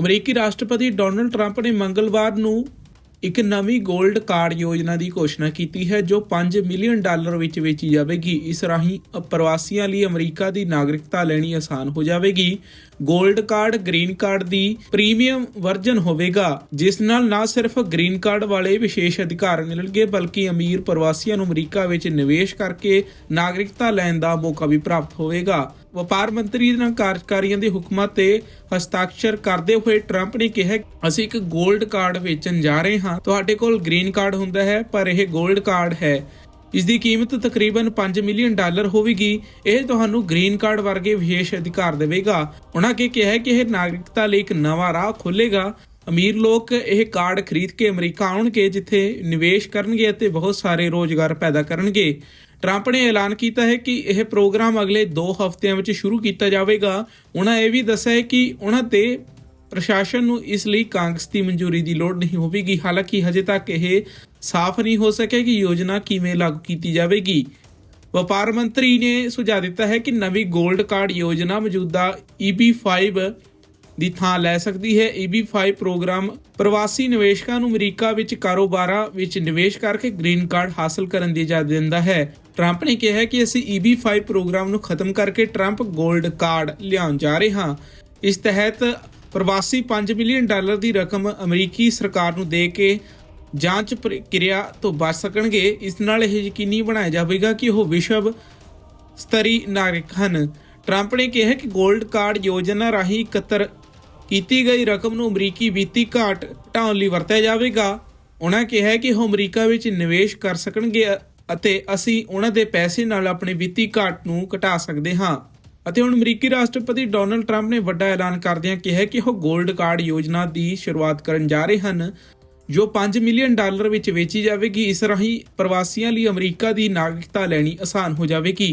ਅਮਰੀਕੀ ਰਾਸ਼ਟਰਪਤੀ Donald Trump ਨੇ ਮੰਗਲਵਾਰ ਨੂੰ ਇੱਕ ਨਵੀਂ 골ਡ ਕਾਰਡ ਯੋਜਨਾ ਦੀ ਘੋਸ਼ਣਾ ਕੀਤੀ ਹੈ, ਜੋ 5 ਮਿਲੀਅਨ ਡਾਲਰ ਵਿੱਚ ਵੇਚੀ ਜਾਵੇਗੀ। ਇਸ ਰਾਹੀਂ ਪ੍ਰਵਾਸੀਆਂ ਲਈ ਅਮਰੀਕਾ ਦੀ ਨਾਗਰਿਕਤਾ ਲੈਣੀ ਆਸਾਨ ਹੋ ਜਾਵੇਗੀ। 골ਡ ਕਾਰਡ, ਗ੍ਰੀਨ ਕਾਰਡ ਦੀ ਪ੍ਰੀਮੀਅਮ ਵਰਜ਼ਨ ਹੋਵੇਗਾ, ਜਿਸ ਨਾਲ ਨਾ ਸਿਰਫ ਗ੍ਰੀਨ ਕਾਰਡ ਵਾਲੇ ਵਿਸ਼ੇਸ਼ ਅਧਿਕਾਰ ਮਿਲਣਗੇ, ਬਲਕਿ ਅਮੀਰ ਪ੍ਰਵਾਸੀਆਂ ਨੂੰ ਅਮਰੀਕਾ ਵਿੱਚ ਨਿਵੇਸ਼ ਕਰਕੇ ਨਾਗਰਿਕਤਾ ਲੈਣ ਦਾ ਮੌਕਾ ਵੀ ਪ੍ਰਾਪਤ ਹੋਵੇਗਾ। ਵਪਾਰ ਮੰਤਰੀ ਦੇ ਕਾਰਜਕਾਰੀਆਂ ਦੇ ਹੁਕਮਾਂ ਤੇ ਹਸਤਾਖਰ ਕਰਦੇ ਹੋਏ ਟਰੰਪ ਨੇ ਕਿਹਾ ਅਸੀਂ ਇੱਕ 골ਡ ਕਾਰਡ ਵੇਚਣ ਜਾ ਰਹੇ ਹਾਂ। ਤੁਹਾਡੇ ਕੋਲ ਗ੍ਰੀਨ ਕਾਰਡ ਹੁੰਦਾ ਹੈ, ਪਰ ਇਹ 골ਡ ਕਾਰਡ ਹੈ। ਇਸ ਦੀ ਕੀਮਤ ਤਕਰੀਬਨ 5 ਮਿਲੀਅਨ ਡਾਲਰ ਹੋਵੇਗੀ। ਇਹ ਤੁਹਾਨੂੰ ਗ੍ਰੀਨ ਕਾਰਡ ਵਰਗੇ ਵਿਸ਼ੇਸ਼ ਅਧਿਕਾਰ ਦੇਵੇਗਾ। ਉਹਨਾਂ ਕੇ ਕਿਹਾ ਕਿ ਇਹ ਨਾਗਰਿਕਤਾ ਲਈ ਇੱਕ ਨਵਾਂ ਰਾਹ ਖੋਲੇਗਾ ਅਮੀਰ ਲੋਕ ਇਹ ਕਾਰਡ ਖਰੀਦ ਕੇ ਅਮਰੀਕਾ ਆਉਣਗੇ, ਜਿੱਥੇ ਨਿਵੇਸ਼ ਕਰਨਗੇ ਅਤੇ ਬਹੁਤ ਸਾਰੇ ਰੋਜ਼ਗਾਰ ਪੈਦਾ ਕਰਨਗੇ। ਟਰੰਪ ਨੇ ਐਲਾਨ ਕੀਤਾ ਹੈ ਕਿ ਇਹ ਪ੍ਰੋਗਰਾਮ ਅਗਲੇ 2 ਹਫ਼ਤਿਆਂ ਵਿੱਚ ਸ਼ੁਰੂ ਕੀਤਾ ਜਾਵੇਗਾ। ਉਹਨਾਂ ਇਹ ਵੀ ਦੱਸਿਆ ਹੈ ਕਿ ਉਹਨਾਂ ਤੇ ਪ੍ਰਸ਼ਾਸਨ ਨੂੰ ਇਸ ਲਈ ਕਾਂਗਰਸ ਦੀ ਮਨਜ਼ੂਰੀ ਦੀ ਲੋੜ ਨਹੀਂ ਹੋਵੇਗੀ। ਹਾਲਾਂਕਿ ਹਜੇ ਤੱਕ ਇਹ ਸਾਫ਼ ਨਹੀਂ ਹੋ ਸਕਿਆ ਕਿ ਯੋਜਨਾ ਕਿਵੇਂ ਲਾਗੂ ਕੀਤੀ ਜਾਵੇਗੀ। ਵਪਾਰ ਮੰਤਰੀ ਨੇ ਸੁਝਾਅ ਦਿੱਤਾ ਹੈ ਕਿ ਨਵੀਂ 골ਡ ਕਾਰਡ ਯੋਜਨਾ ਮੌਜੂਦਾ EB5 ਦੀ ਥਾਂ ਲੈ ਸਕਦੀ ਹੈ। EB5 ਪ੍ਰੋਗਰਾਮ ਪ੍ਰਵਾਸੀ ਨਿਵੇਸ਼ਕਾਂ ਨੂੰ ਅਮਰੀਕਾ ਵਿੱਚ ਕਾਰੋਬਾਰਾਂ ਵਿੱਚ ਨਿਵੇਸ਼ ਕਰਕੇ ਗ੍ਰੀਨ ਕਾਰਡ ਹਾਸਲ ਕਰਨ ਦੀ ਇਜਾਜ਼ਤ ਦਿੰਦਾ ਹੈ। ਟਰੰਪ ਨੇ ਕਿਹਾ ਕਿ ਅਸੀਂ EB5 ਪ੍ਰੋਗਰਾਮ ਨੂੰ ਖਤਮ ਕਰਕੇ ਟਰੰਪ 골ਡ ਕਾਰਡ ਲਿਆਉਣ ਜਾ ਰਹੇ ਹਾਂ। ਇਸ ਤਹਿਤ ਪ੍ਰਵਾਸੀ 5 ਮਿਲੀਅਨ ਡਾਲਰ ਦੀ ਰਕਮ ਅਮਰੀਕੀ ਸਰਕਾਰ ਨੂੰ ਦੇ ਕੇ ਜਾਂਚ ਪ੍ਰਕਿਰਿਆ ਤੋਂ ਬਚ ਸਕਣਗੇ। ਇਸ ਨਾਲ ਇਹ ਯਕੀਨੀ ਬਣਾਇਆ ਜਾਵੇਗਾ ਕਿ ਉਹ ਵਿਸ਼ਵ ਸਤਰੀ ਨਾਗਰਿਕ ਹਨ। ਟਰੰਪ ਨੇ ਕਿਹਾ ਕਿ 골ਡ ਕਾਰਡ ਯੋਜਨਾ ਰਾਹੀਂ ਇਕੱਤਰ ਕੀਤੀ ਗਈ ਰਕਮ ਨੂੰ ਅਮਰੀਕੀ ਵਿੱਤੀ ਘਾਟ ਘਟਾਉਣ ਲਈ ਵਰਤਿਆ ਜਾਵੇਗਾ। ਉਹਨਾਂ ਕਿਹਾ ਕਿ ਉਹ ਅਮਰੀਕਾ ਵਿੱਚ ਨਿਵੇਸ਼ ਕਰ ਸਕਣਗੇ ਅਤੇ ਅਸੀਂ ਉਹਨਾਂ ਦੇ ਪੈਸੇ ਨਾਲ ਆਪਣੇ ਵਿੱਤੀ ਘਾਟ ਨੂੰ ਘਟਾ ਸਕਦੇ ਹਾਂ। ਅਤੇ ਹੁਣ ਅਮਰੀਕੀ ਰਾਸ਼ਟਰਪਤੀ ਡੋਨਲਡ ਟਰੰਪ ਨੇ ਵੱਡਾ ਐਲਾਨ ਕਰਦਿਆਂ ਕਿਹਾ ਕਿ ਉਹ 골ਡ ਕਾਰਡ ਯੋਜਨਾ ਦੀ ਸ਼ੁਰੂਆਤ ਕਰਨ ਜਾ ਰਹੇ ਹਨ, ਜੋ 5 ਮਿਲੀਅਨ ਡਾਲਰ ਵਿੱਚ ਵੇਚੀ ਜਾਵੇਗੀ। ਇਸ ਰਾਹੀਂ ਪ੍ਰਵਾਸੀਆਂ ਲਈ ਅਮਰੀਕਾ ਦੀ ਨਾਗਰਿਕਤਾ ਲੈਣੀ ਆਸਾਨ ਹੋ ਜਾਵੇਗੀ।